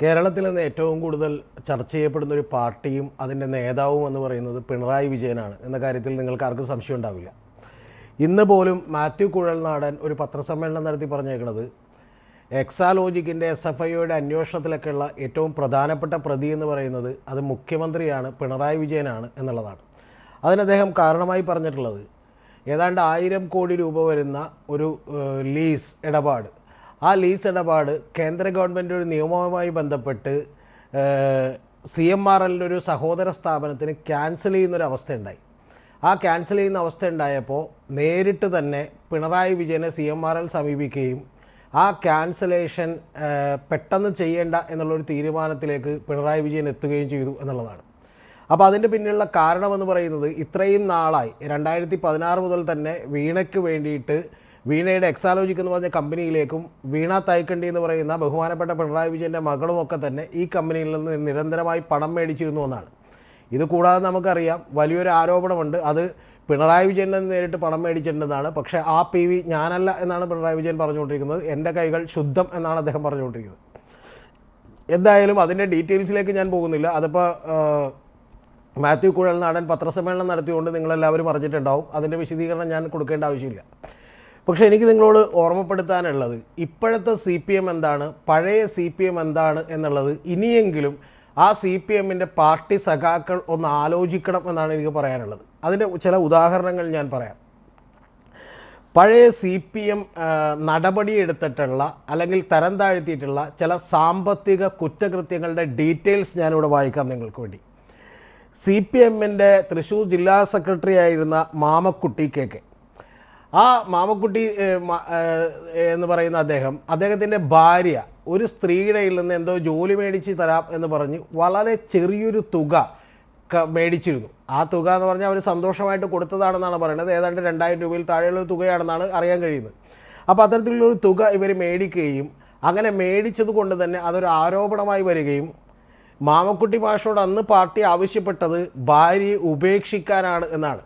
കേരളത്തിൽ നിന്ന് ഏറ്റവും കൂടുതൽ ചർച്ച ചെയ്യപ്പെടുന്ന ഒരു പാർട്ടിയും അതിന്റെ നേതാവും എന്ന് പറയുന്നത് പിണറായി വിജയനാണ് എന്ന കാര്യത്തിൽ നിങ്ങൾക്ക് ആർക്കും സംശയം ഉണ്ടാവില്ല. ഇന്ന് പോലും മാത്യു കുഴൽനാടൻ ഒരു പത്രസമ്മേളനം നടത്തി പറഞ്ഞേക്കുന്നത് എക്സാലോജിക്കിന്റെ എസ് എഫ് ഐയുടെ അന്വേഷണത്തിലൊക്കെയുള്ള ഏറ്റവും പ്രധാനപ്പെട്ട പ്രതി എന്ന് പറയുന്നത് അത് മുഖ്യമന്ത്രിയാണ് പിണറായി വിജയനാണ് എന്നുള്ളതാണ്. അതിന് അദ്ദേഹം കാരണമായി പറഞ്ഞിട്ടുള്ളത് ഏതാണ്ട് ആയിരം കോടി രൂപ വരുന്ന ഒരു ലീസ് ഇടപാട് ആ ലീസ് ഇടപാട് കേന്ദ്ര ഗവൺമെന്റ് ഒരു നിയമവുമായി ബന്ധപ്പെട്ട് സി എം ആർ എല്ലിന്റെ ഒരു സഹോദര സ്ഥാപനത്തിന് ക്യാൻസൽ ചെയ്യുന്നൊരു അവസ്ഥയുണ്ടായി. ആ ക്യാൻസൽ ചെയ്യുന്ന അവസ്ഥ ഉണ്ടായപ്പോൾ നേരിട്ട് തന്നെ പിണറായി വിജയനെ സി എം ആർ എൽ സമീപിക്കുകയും ആ ക്യാൻസലേഷൻ പെട്ടെന്ന് ചെയ്യേണ്ട എന്നുള്ളൊരു തീരുമാനത്തിലേക്ക് പിണറായി വിജയൻ എത്തുകയും ചെയ്തു എന്നുള്ളതാണ്. അപ്പോൾ അതിന്റെ പിന്നിലുള്ള കാരണമെന്ന് പറയുന്നത് ഇത്രയും നാളായി രണ്ടായിരത്തി പതിനാറ് മുതൽ തന്നെ വീണയ്ക്ക് വേണ്ടിയിട്ട് വീണയുടെ എക്സാലോജിക്ക് എന്ന് പറഞ്ഞ കമ്പനിയിലേക്കും വീണ തൈക്കണ്ടി എന്ന് പറയുന്ന ബഹുമാനപ്പെട്ട പിണറായി വിജയന്റെ മകളുമൊക്കെ തന്നെ ഈ കമ്പനിയിൽ നിന്ന് നിരന്തരമായി പണം മേടിച്ചിരുന്നു എന്നാണ്. ഇത് കൂടാതെ നമുക്കറിയാം വലിയൊരു ആരോപണമുണ്ട്. അത് പിണറായി വിജയൻ നിന്ന് നേരിട്ട് പണം മേടിച്ചിട്ടുണ്ടെന്നാണ്. പക്ഷേ ആ പി വി ഞാനല്ല എന്നാണ് പിണറായി വിജയൻ പറഞ്ഞുകൊണ്ടിരിക്കുന്നത്. എന്റെ കൈകൾ ശുദ്ധം എന്നാണ് അദ്ദേഹം പറഞ്ഞുകൊണ്ടിരിക്കുന്നത്. എന്തായാലും അതിന്റെ ഡീറ്റെയിൽസിലേക്ക് ഞാൻ പോകുന്നില്ല. അതിപ്പോൾ മാത്യു കുഴൽനാടൻ പത്രസമ്മേളനം നടത്തിയുകൊണ്ട് നിങ്ങളെല്ലാവരും അറിഞ്ഞിട്ടുണ്ടാവും. അതിന്റെ വിശദീകരണം ഞാൻ കൊടുക്കേണ്ട ആവശ്യമില്ല. പക്ഷേ എനിക്ക് നിങ്ങളോട് ഓർമ്മപ്പെടുത്താനുള്ളത് ഇപ്പോഴത്തെ സി പി എം എന്താണ്? പഴയ സി പി എം എന്താണ് എന്നുള്ളത് ഇനിയെങ്കിലും ആ സി പി എമ്മിന്റെ പാർട്ടി സഖാക്കൾ ഒന്ന് ആലോചിക്കണം എന്നാണ് എനിക്ക് പറയാനുള്ളത്. അതിന്റെ ചില ഉദാഹരണങ്ങൾ ഞാൻ പറയാം. പഴയ സി പി എം നടപടിയെടുത്തിട്ടുള്ള അല്ലെങ്കിൽ തരം താഴ്ത്തിയിട്ടുള്ള ചില സാമ്പത്തിക കുറ്റകൃത്യങ്ങളുടെ ഡീറ്റെയിൽസ് ഞാനിവിടെ വായിക്കാം നിങ്ങൾക്ക് വേണ്ടി. സി പി എമ്മിന്റെ തൃശ്ശൂർ ജില്ലാ സെക്രട്ടറി ആയിരുന്ന മാമക്കുട്ടി കെ കെ. ആ മാമക്കുട്ടി എന്ന് പറയുന്ന അദ്ദേഹം അദ്ദേഹത്തിന്റെ ഭാര്യ ഒരു സ്ത്രീയുടെ നിന്ന് എന്തോ ജോലി മേടിച്ച് തരാം എന്ന് പറഞ്ഞ് വളരെ ചെറിയൊരു തുക മേടിച്ചിരുന്നു. ആ തുക എന്ന് പറഞ്ഞാൽ അവർ സന്തോഷമായിട്ട് കൊടുത്തതാണെന്നാണ് പറയുന്നത്. ഏതാണ്ട് രണ്ടായിരം രൂപയിൽ താഴെയുള്ള തുകയാണെന്നാണ് അറിയാൻ കഴിയുന്നത്. അപ്പോൾ അത്തരത്തിലുള്ളൊരു തുക ഇവർ മേടിക്കുകയും അങ്ങനെ മേടിച്ചത് കൊണ്ട് തന്നെ അതൊരു ആരോപണമായി വരികയും മാമക്കുട്ടി മാഷോട് അന്ന് പാർട്ടി ആവശ്യപ്പെട്ടത് ഭാര്യയെ ഉപേക്ഷിക്കാനാണ് എന്നാണ്.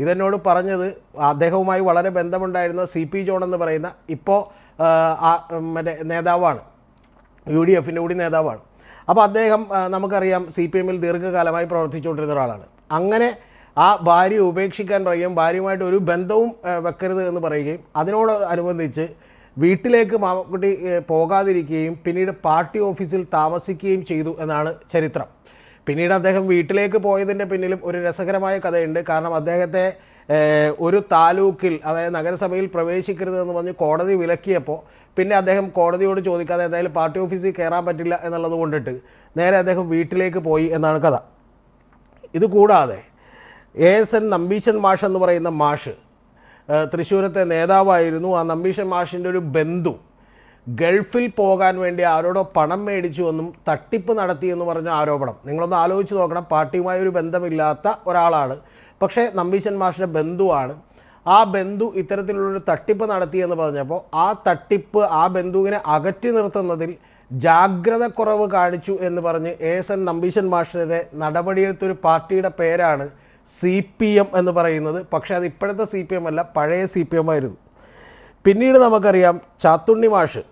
ഇതെന്നോട് പറഞ്ഞത് അദ്ദേഹവുമായി വളരെ ബന്ധമുണ്ടായിരുന്ന സി പി ജോൺ എന്ന് പറയുന്ന ഇപ്പോൾ മറ്റേ നേതാവാണ് യു ഡി എഫിന്റെ കൂടി നേതാവാണ്. അപ്പോൾ അദ്ദേഹം നമുക്കറിയാം സി പി എമ്മിൽ ദീർഘകാലമായി പ്രവർത്തിച്ചുകൊണ്ടിരുന്ന ഒരാളാണ്. അങ്ങനെ ആ ഭാര്യ ഉപേക്ഷിക്കാൻ പറയുകയും ഭാര്യയുമായിട്ട് ഒരു ബന്ധവും വെക്കരുത് എന്ന് പറയുകയും അതിനോട് അനുബന്ധിച്ച് വീട്ടിലേക്ക് മാമക്കുട്ടി പോകാതിരിക്കുകയും പിന്നീട് പാർട്ടി ഓഫീസിൽ താമസിക്കുകയും ചെയ്തു എന്നാണ് ചരിത്രം. പിന്നീട് അദ്ദേഹം വീട്ടിലേക്ക് പോയതിന്റെ പിന്നിലും ഒരു രസകരമായ കഥയുണ്ട്. കാരണം അദ്ദേഹത്തെ ഒരു താലൂക്കിൽ അതായത് നഗരസഭയിൽ പ്രവേശിക്കരുതെന്ന് പറഞ്ഞ് കോടതി വിലക്കിയപ്പോൾ പിന്നെ അദ്ദേഹം കോടതിയോട് ചോദിക്കാതെ എന്തായാലും പാർട്ടി ഓഫീസിൽ കയറാൻ പറ്റില്ല എന്നുള്ളത് കൊണ്ടിട്ട് നേരെ അദ്ദേഹം വീട്ടിലേക്ക് പോയി എന്നാണ് കഥ. ഇതുകൂടാതെ എ എസ് എൻ നമ്പീശൻ മാഷ് എന്ന് പറയുന്ന മാഷ് തൃശ്ശൂരത്തെ നേതാവായിരുന്നു. ആ നമ്പീശൻ മാഷിന്റെ ഒരു ബന്ധു ഗൾഫിൽ പോകാൻ വേണ്ടി ആരോടോ പണം മേടിച്ചു എന്നും തട്ടിപ്പ് നടത്തിയെന്ന് പറഞ്ഞ ആരോപണം. നിങ്ങളൊന്ന് ആലോചിച്ച് നോക്കണം. പാർട്ടിയുമായി ഒരു ബന്ധമില്ലാത്ത ഒരാളാണ്. പക്ഷേ നമ്പീശൻ മാഷിന്റെ ബന്ധുവാണ്. ആ ബന്ധു ഇത്തരത്തിലുള്ളൊരു തട്ടിപ്പ് നടത്തിയെന്ന് പറഞ്ഞപ്പോൾ ആ തട്ടിപ്പ് ആ ബന്ധുവിനെ അകറ്റി നിർത്തുന്നതിൽ ജാഗ്രത കുറവ് കാണിച്ചു എന്ന് പറഞ്ഞ് എ എസ് എൻ നമ്പീശൻ മാഷിനെതിരെ നടപടിയെടുത്തൊരു പാർട്ടിയുടെ പേരാണ് സി പി എം എന്ന് പറയുന്നത്. പക്ഷേ അത് ഇപ്പോഴത്തെ സി പി എം അല്ല പഴയ സി പി എം ആയിരുന്നു. പിന്നീട് നമുക്കറിയാം ചാത്തുണ്ണി മാഷ്.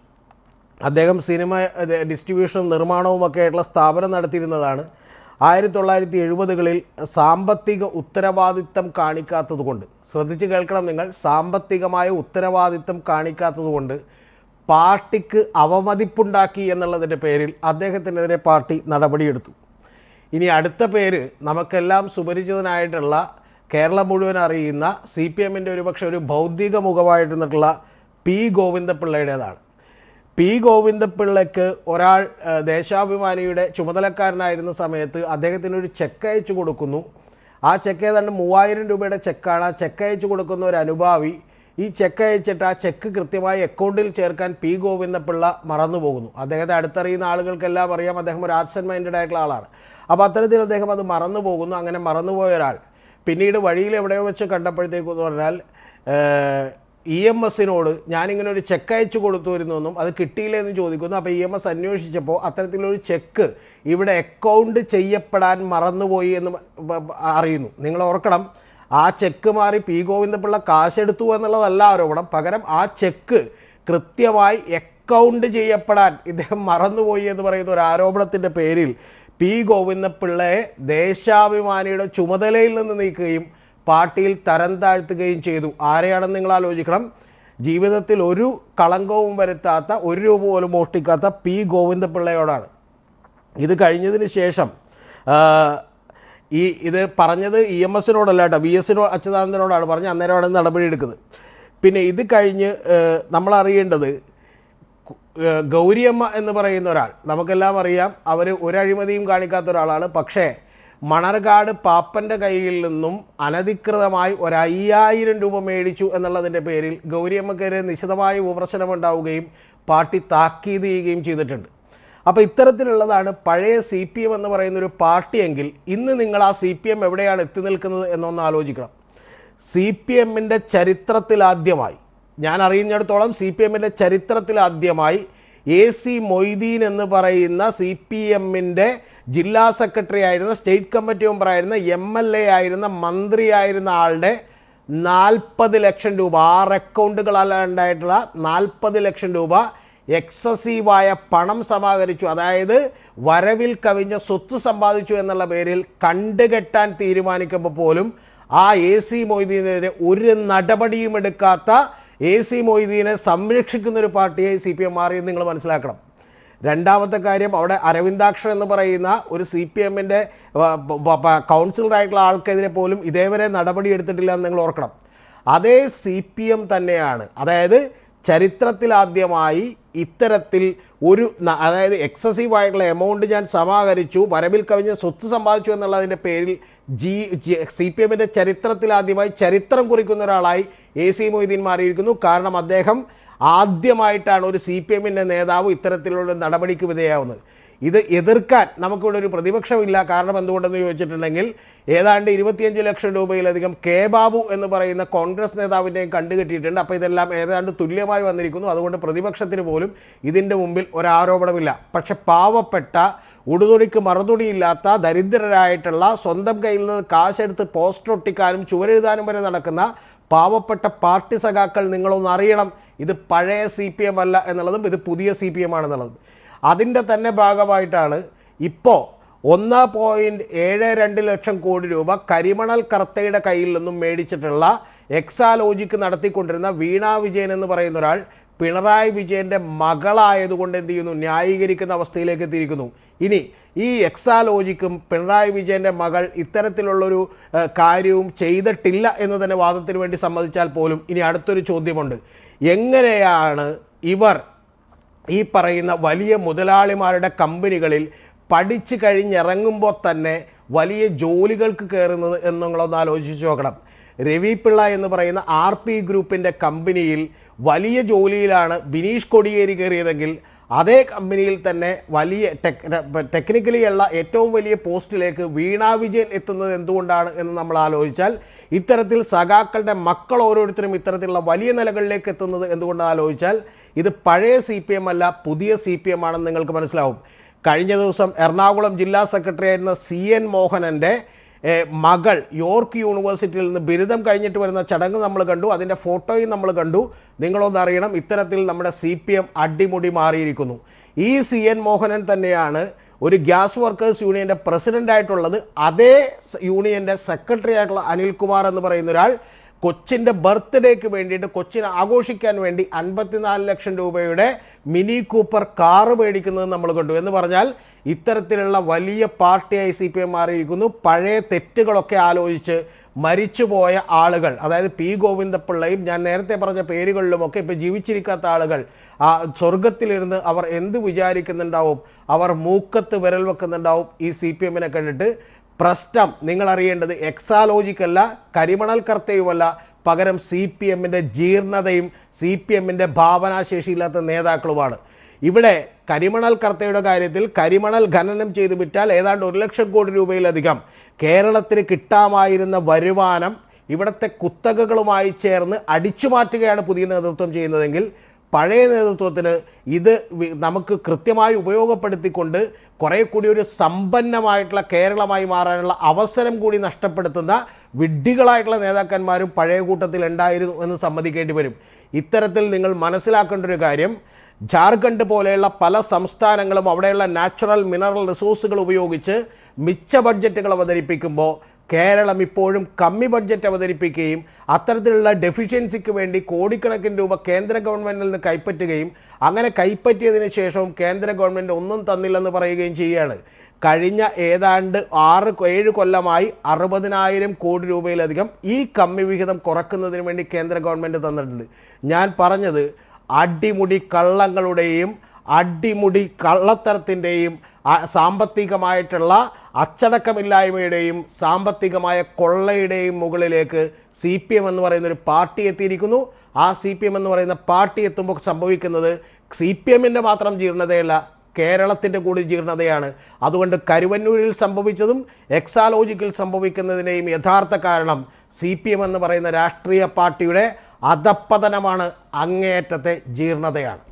അദ്ദേഹം സിനിമ ഡിസ്ട്രിബ്യൂഷൻ ഡിസ്ട്രിബ്യൂഷനും നിർമ്മാണവും ഒക്കെ ആയിട്ടുള്ള സ്ഥാപനം നടത്തിയിരുന്നതാണ്. ആയിരത്തി തൊള്ളായിരത്തി എഴുപതുകളിൽ സാമ്പത്തിക ഉത്തരവാദിത്തം കാണിക്കാത്തതുകൊണ്ട് ശ്രദ്ധിച്ച് കേൾക്കണം നിങ്ങൾ സാമ്പത്തികമായ ഉത്തരവാദിത്തം കാണിക്കാത്തതുകൊണ്ട് പാർട്ടിക്ക് അവമതിപ്പുണ്ടാക്കി എന്നുള്ളതിന്റെ പേരിൽ അദ്ദേഹത്തിനെതിരെ പാർട്ടി നടപടിയെടുത്തു. ഇനി അടുത്ത പേര് നമുക്കെല്ലാം സുപരിചിതനായിട്ടുള്ള കേരളം മുഴുവൻ അറിയുന്ന സി പി എമ്മിന്റെ ഒരുപക്ഷെ ഒരു ഭൗതിക മുഖമായിട്ടുള്ള പി ഗോവിന്ദപിള്ളയുടേതാണ്. പി ഗോവിന്ദപിള്ളയ്ക്ക് ഒരാൾ ദേശാഭിമാനിയുടെ ചുമതലക്കാരനായിരുന്ന സമയത്ത് അദ്ദേഹത്തിന് ഒരു ചെക്ക് അയച്ചു കൊടുക്കുന്നു. ആ ചെക്ക് ഏതാണ്ട് മൂവായിരം രൂപയുടെ ചെക്കാണ്. ആ ചെക്ക് അയച്ചു കൊടുക്കുന്ന ഒരു അനുഭാവി ഈ ചെക്ക് അയച്ചിട്ട് ആ ചെക്ക് കൃത്യമായി അക്കൗണ്ടിൽ ചേർക്കാൻ പി ഗോവിന്ദപിള്ള മറന്നു പോകുന്നു അദ്ദേഹത്തെ അടുത്തറിയുന്ന ആളുകൾക്കെല്ലാം അറിയാം അദ്ദേഹം ഒരു ആബ്സെന്റ് മൈൻഡഡ് ആയിട്ടുള്ള ആളാണ്. അപ്പോൾ അത്തരത്തിൽ അദ്ദേഹം അത് മറന്നു പോകുന്നു അങ്ങനെ മറന്നുപോയ ഒരാൾ പിന്നീട് വഴിയിൽ എവിടെയോ വെച്ച് കണ്ടപ്പോഴത്തേക്കെന്ന് പറഞ്ഞാൽ ഇ എം എസിനോട് ഞാനിങ്ങനെ ഒരു ചെക്ക് അയച്ചു കൊടുത്തുവരുന്നെന്നും അത് കിട്ടിയില്ലെന്ന് ചോദിക്കുന്നു. അപ്പോൾ ഇ എം എസ് അന്വേഷിച്ചപ്പോൾ അത്തരത്തിലൊരു ചെക്ക് ഇവിടെ അക്കൗണ്ട് ചെയ്യപ്പെടാൻ മറന്നുപോയി എന്ന് അറിയുന്നു. നിങ്ങൾ ഓർക്കണം ആ ചെക്ക് മാറി പി ഗോവിന്ദപിള്ള കാശെടുത്തു എന്നുള്ളതല്ല ആരോപണം. പകരം ആ ചെക്ക് കൃത്യമായി അക്കൗണ്ട് ചെയ്യപ്പെടാൻ ഇദ്ദേഹം മറന്നുപോയി എന്ന് പറയുന്ന ഒരു ആരോപണത്തിന്റെ പേരിൽ പി ഗോവിന്ദപിള്ളയെ ദേശാഭിമാനിയുടെ ചുമതലയിൽ നിന്ന് നീക്കുകയും പാർട്ടിയിൽ തരം താഴ്ത്തുകയും ചെയ്തു. ആരെയാണെന്ന് നിങ്ങൾ ആലോചിക്കണം. ജീവിതത്തിൽ ഒരു കളങ്കവും വരുത്താത്ത ഒരു രൂപ പോലും മോഷ്ടിക്കാത്ത പി. ഗോവിന്ദപിള്ളയോടാണ്. ഇത് കഴിഞ്ഞതിന് ശേഷം ഈ ഇത് പറഞ്ഞത് ഇ എം എസിനോടല്ല കേട്ടോ. വി എസിനോ അച്യുതാനന്ദനോടാണ് പറഞ്ഞത്. അന്നേരമാണ് നടപടി എടുക്കുന്നത് പിന്നെ ഇത് കഴിഞ്ഞ് നമ്മൾ അറിയേണ്ടത് ഗൗരിയമ്മ എന്ന് പറയുന്ന ഒരാൾ. നമുക്കെല്ലാം അറിയാം. അവർ ഒരഴിമതിയും കാണിക്കാത്ത ഒരാളാണ്. പക്ഷേ മണർകാട് പാപ്പന്റെ കയ്യിൽ നിന്നും അനധികൃതമായി ഒരു അയ്യായിരം രൂപ മേടിച്ചു എന്നുള്ളതിന്റെ പേരിൽ ഗൗരിയമ്മക്കെതിരെ നിശിതമായ വിമർശനമുണ്ടാവുകയും പാർട്ടി താക്കീത് ചെയ്യുകയും ചെയ്തിട്ടുണ്ട്. അപ്പോൾ ഇത്തരത്തിലുള്ളതാണ് പഴയ സി പി എം എന്ന് പറയുന്നൊരു പാർട്ടിയെങ്കിൽ ഇന്ന് നിങ്ങൾ ആ സി പി എം എവിടെയാണ് എത്തി നിൽക്കുന്നത് എന്നൊന്ന് ആലോചിക്കണം. സി പി എമ്മിന്റെ ചരിത്രത്തിലാദ്യമായി ഞാൻ അറിയുന്നിടത്തോളം സി പി എമ്മിന്റെ ചരിത്രത്തിലാദ്യമായി എ സി മൊയ്തീൻ എന്ന് പറയുന്ന സി പി എമ്മിന്റെ ജില്ലാ സെക്രട്ടറി ആയിരുന്ന സ്റ്റേറ്റ് കമ്മിറ്റി മെമ്പർ ആയിരുന്ന എം എൽ എ ആയിരുന്ന മന്ത്രിയായിരുന്ന ആളുടെ നാൽപ്പത് ലക്ഷം രൂപ ആറ് അക്കൗണ്ടുകളല്ലാണ്ടായിട്ടുള്ള നാൽപ്പത് ലക്ഷം രൂപ എക്സസീവായ പണം സമാഹരിച്ചു. അതായത് വരവിൽ കവിഞ്ഞ സ്വത്ത് സമ്പാദിച്ചു എന്നുള്ള പേരിൽ കണ്ടുകെട്ടാൻ തീരുമാനിക്കുമ്പോൾ പോലും ആ എ സി മൊയ്തീനെതിരെ ഒരു നടപടിയും എടുക്കാത്ത എ സി മൊയ്തീനെ സംരക്ഷിക്കുന്ന ഒരു പാർട്ടിയെ സി പി എം മാറിയെന്ന് നിങ്ങൾ മനസ്സിലാക്കണം. രണ്ടാമത്തെ കാര്യം അവിടെ അരവിന്ദാക്ഷർ എന്ന് പറയുന്ന ഒരു സി പി എമ്മിന്റെ കൗൺസിലറായിട്ടുള്ള ആൾക്കെതിരെ പോലും ഇതേവരെ നടപടി എടുത്തിട്ടില്ല എന്ന് നിങ്ങൾ ഓർക്കണം. അതേ സി പി എം തന്നെയാണ്. അതായത് ചരിത്രത്തിലാദ്യമായി ഇത്തരത്തിൽ ഒരു അതായത് എക്സസീവ് ആയിട്ടുള്ള എമൗണ്ട് ഞാൻ സമാഹരിച്ചു വരവിൽ കവിഞ്ഞ് സ്വത്ത് സമ്പാദിച്ചു എന്നുള്ളതിന്റെ പേരിൽ ജി സി പി എമ്മിന്റെ ചരിത്രത്തിലാദ്യമായി ചരിത്രം കുറിക്കുന്ന ഒരാളായി എ സി മൊയ്തീൻ മാറിയിരിക്കുന്നു. കാരണം അദ്ദേഹം ആദ്യമായിട്ടാണ് ഒരു സി പി എമ്മിന്റെ നേതാവ് ഇത്തരത്തിലുള്ള നടപടിക്ക് വിധേയാവുന്നത്. ഇത് എതിർക്കാൻ നമുക്കിവിടെ ഒരു പ്രതിപക്ഷമില്ല. കാരണം എന്തുകൊണ്ടെന്ന് ചോദിച്ചിട്ടുണ്ടെങ്കിൽ ഏതാണ്ട് ഇരുപത്തിയഞ്ച് ലക്ഷം രൂപയിലധികം കെ ബാബു എന്ന് പറയുന്ന കോൺഗ്രസ് നേതാവിന്റെയും കണ്ടുകെട്ടിയിട്ടുണ്ട് അപ്പോൾ ഇതെല്ലാം ഏതാണ്ട് തുല്യമായി വന്നിരിക്കുന്നു. അതുകൊണ്ട് പ്രതിപക്ഷത്തിന് പോലും ഇതിന്റെ മുമ്പിൽ ഒരാരോപണമില്ല. പക്ഷെ പാവപ്പെട്ട ഉടുതുണിക്ക് മറുതുണിയില്ലാത്ത ദരിദ്രരായിട്ടുള്ള സ്വന്തം കയ്യിൽ നിന്ന് കാശെടുത്ത് പോസ്റ്റർ ഒട്ടിക്കാനും ചുവരെഴുതാനും വരെ നടക്കുന്ന പാവപ്പെട്ട പാർട്ടി സഖാക്കൾ നിങ്ങളൊന്ന് അറിയണം. ഇത് പഴയ സി പി എം അല്ല എന്നുള്ളതും ഇത് പുതിയ സി പി എം ആണെന്നുള്ളതും. അതിന്റെ തന്നെ ഭാഗമായിട്ടാണ് ഇപ്പോൾ ഒന്ന് പോയിന്റ് ഏഴ് രണ്ട് ലക്ഷം കോടി രൂപ കരിമണൽ കർത്തയുടെ കയ്യിൽ നിന്നും മേടിച്ചിട്ടുള്ള എക്സാലോജിക്ക് നടത്തിക്കൊണ്ടിരുന്ന വീണ വിജയൻ എന്ന് പറയുന്ന ഒരാൾ പിണറായി വിജയന്റെ മകളായതുകൊണ്ട് എന്ത് ചെയ്യുന്നു? ന്യായീകരിക്കുന്ന അവസ്ഥയിലേക്ക് എത്തിയിരിക്കുന്നു. ഇനി ഈ എക്സാലോജിക്കും പിണറായി വിജയന്റെ മകൾ ഇത്തരത്തിലുള്ളൊരു കാര്യവും ചെയ്തിട്ടില്ല എന്ന് തന്നെ വാദത്തിന് വേണ്ടി സമ്മതിച്ചാൽ പോലും ഇനി അടുത്തൊരു ചോദ്യമുണ്ട്. എങ്ങനെയാണ് ഇവർ ഈ പറയുന്ന വലിയ മുതലാളിമാരുടെ കമ്പനികളിൽ പഠിച്ചു കഴിഞ്ഞിറങ്ങുമ്പോൾ തന്നെ വലിയ ജോലികൾക്ക് കയറുന്നത് എന്ന് നിങ്ങളൊന്ന് ആലോചിച്ച് നോക്കണം. രവി പിള്ള എന്ന് പറയുന്ന ആർ പി ഗ്രൂപ്പിന്റെ കമ്പനിയിൽ വലിയ ജോലിയിലാണ് ബിനീഷ് കൊടിയേരി കയറിയതെങ്കിൽ അതേ കമ്പനിയിൽ തന്നെ വലിയ ടെക് ടെക്നിക്കലി ഉള്ള ഏറ്റവും വലിയ പോസ്റ്റിലേക്ക് വീണ വിജയൻ എത്തുന്നത് എന്തുകൊണ്ടാണ് എന്ന് നമ്മൾ ആലോചിച്ചാൽ ഇത്തരത്തിൽ സഖാക്കളുടെ മക്കൾ ഓരോരുത്തരും ഇത്തരത്തിലുള്ള വലിയ നിലകളിലേക്ക് എത്തുന്നത് എന്തുകൊണ്ടാണ് ആലോചിച്ചാൽ ഇത് പഴയ സി പി എം അല്ല പുതിയ സി പി എം ആണെന്ന് നിങ്ങൾക്ക് മനസ്സിലാവും. കഴിഞ്ഞ ദിവസം എറണാകുളം ജില്ലാ സെക്രട്ടറി ആയിരുന്ന സി എൻ മോഹനന്റെ മകൾ യോർക്ക് യൂണിവേഴ്സിറ്റിയിൽ നിന്ന് ബിരുദം കഴിഞ്ഞിട്ട് വരുന്ന ചടങ്ങ് നമ്മൾ കണ്ടു. അതിന്റെ ഫോട്ടോയും നമ്മൾ കണ്ടു. നിങ്ങളൊന്ന് അറിയണം ഇത്തരത്തിൽ നമ്മുടെ സി പി എം അടിമുടി മാറിയിരിക്കുന്നു. ഈ സി എൻ മോഹനൻ തന്നെയാണ് ഒരു ഗ്യാസ് വർക്കേഴ്സ് യൂണിയന്റെ പ്രസിഡന്റായിട്ടുള്ളത്. അതേ യൂണിയന്റെ സെക്രട്ടറി ആയിട്ടുള്ള അനിൽകുമാർ എന്ന് പറയുന്ന ഒരാൾ കൊച്ചിന്റെ ബർത്ത്ഡേക്ക് വേണ്ടിയിട്ട് കൊച്ചിനെ ആഘോഷിക്കാൻ വേണ്ടി അൻപത്തിനാല് ലക്ഷം രൂപയുടെ മിനി കൂപ്പർ കാറ് മേടിക്കുന്നത് നമ്മൾ കണ്ടു. എന്ന് പറഞ്ഞാൽ ഇത്തരത്തിലുള്ള വലിയ പാർട്ടിയായി സി പി എം മാറിയിരിക്കുന്നു. പഴയ തെറ്റുകളൊക്കെ ആലോചിച്ച് മരിച്ചുപോയ ആളുകൾ അതായത് പി ഗോവിന്ദപിള്ളയും ഞാൻ നേരത്തെ പറഞ്ഞ പേരുകളിലുമൊക്കെ ഇപ്പോൾ ജീവിച്ചിരിക്കാത്ത ആളുകൾ ആ സ്വർഗത്തിലിരുന്ന് അവർ എന്ത് വിചാരിക്കുന്നുണ്ടാവും? അവർ മൂക്കത്ത് വിരൽ വെക്കുന്നുണ്ടാവും ഈ സി പി എമ്മിനെ കണ്ടിട്ട്. പ്രശ്നം. നിങ്ങൾ അറിയേണ്ടത് എക്സാലോജിക്കല്ല കരിമണൽ കർത്തയുമല്ല പകരം സി പി എമ്മിന്റെ ജീർണതയും സി പി എമ്മിന്റെ ഭാവനാശേഷിയില്ലാത്ത നേതാക്കളുമാണ്. ഇവിടെ കരിമണൽ കർത്തയുടെ കാര്യത്തിൽ കരിമണൽ ഖനനം ചെയ്തു വിറ്റാൽ ഏതാണ്ട് ഒരു ലക്ഷം കോടി രൂപയിലധികം. കേരളത്തിന് കിട്ടാമായിരുന്ന വരുമാനം ഇവിടുത്തെ കുത്തകകളുമായി ചേർന്ന് അടിച്ചു മാറ്റുകയാണ് പുതിയ നേതൃത്വം ചെയ്യുന്നതെങ്കിൽ പഴയ നേതൃത്വത്തിന് ഇത് നമുക്ക് കൃത്യമായി ഉപയോഗപ്പെടുത്തിക്കൊണ്ട് കുറേ കൂടി ഒരു സമ്പന്നമായിട്ടുള്ള കേരളമായി മാറാനുള്ള അവസരം കൂടി നഷ്ടപ്പെടുത്തുന്ന വിഡ്ഢികളായിട്ടുള്ള നേതാക്കന്മാരും പഴയ കൂട്ടത്തിൽ ഉണ്ടായിരുന്നു എന്ന് സമ്മതിക്കേണ്ടി വരും. ഇത്തരത്തിൽ നിങ്ങൾ മനസ്സിലാക്കേണ്ട ഒരു കാര്യം ജാർഖണ്ഡ് പോലെയുള്ള പല സംസ്ഥാനങ്ങളും അവിടെയുള്ള നാച്ചുറൽ മിനറൽ റിസോഴ്സുകൾ ഉപയോഗിച്ച് മിച്ച ബഡ്ജറ്റുകൾ അവതരിപ്പിക്കുമ്പോൾ കേരളം ഇപ്പോഴും കമ്മി ബഡ്ജറ്റ് അവതരിപ്പിക്കുകയും അത്തരത്തിലുള്ള ഡെഫിഷ്യൻസിക്ക് വേണ്ടി കോടിക്കണക്കിന് രൂപ കേന്ദ്ര ഗവൺമെന്റിൽ നിന്ന് കൈപ്പറ്റുകയും അങ്ങനെ കൈപ്പറ്റിയതിന് ശേഷവും കേന്ദ്ര ഗവൺമെന്റ് ഒന്നും തന്നില്ലെന്ന് പറയുകയും ചെയ്യുകയാണ്. കഴിഞ്ഞ ഏതാണ്ട് ആറ് ഏഴ് കൊല്ലമായി അറുപതിനായിരം കോടി രൂപയിലധികം ഈ കമ്മി വിഹിതം കുറക്കുന്നതിന് വേണ്ടി കേന്ദ്ര ഗവൺമെന്റ് തന്നിട്ടുണ്ട്. ഞാൻ പറഞ്ഞത് അടിമുടി കള്ളങ്ങളുടെയും അടിമുടി കള്ളത്തരത്തിന്റെയും സാമ്പത്തികമായിട്ടുള്ള അച്ചടക്കമില്ലായ്മയുടെയും സാമ്പത്തികമായ കൊള്ളയുടെയും മുകളിലേക്ക് സി പി എം എന്ന് പറയുന്ന ഒരു പാർട്ടി എത്തിയിരിക്കുന്നു. ആ സി പി എം എന്ന് പറയുന്ന പാർട്ടി എത്തുമ്പോൾ സംഭവിക്കുന്നത് സി പി എമ്മിന്റെ മാത്രം ജീർണതയല്ല കേരളത്തിന്റെ കൂടി ജീർണതയാണ്. അതുകൊണ്ട് കരുവന്നൂരിൽ സംഭവിച്ചതും എക്സാലോജിക്കിൽ സംഭവിക്കുന്നതിന്റെയും യഥാർത്ഥ കാരണം സി പി എം എന്ന് പറയുന്ന രാഷ്ട്രീയ പാർട്ടിയുടെ അധപ്പതനമാണ് അങ്ങേയറ്റത്തെ ജീർണതയാണ്.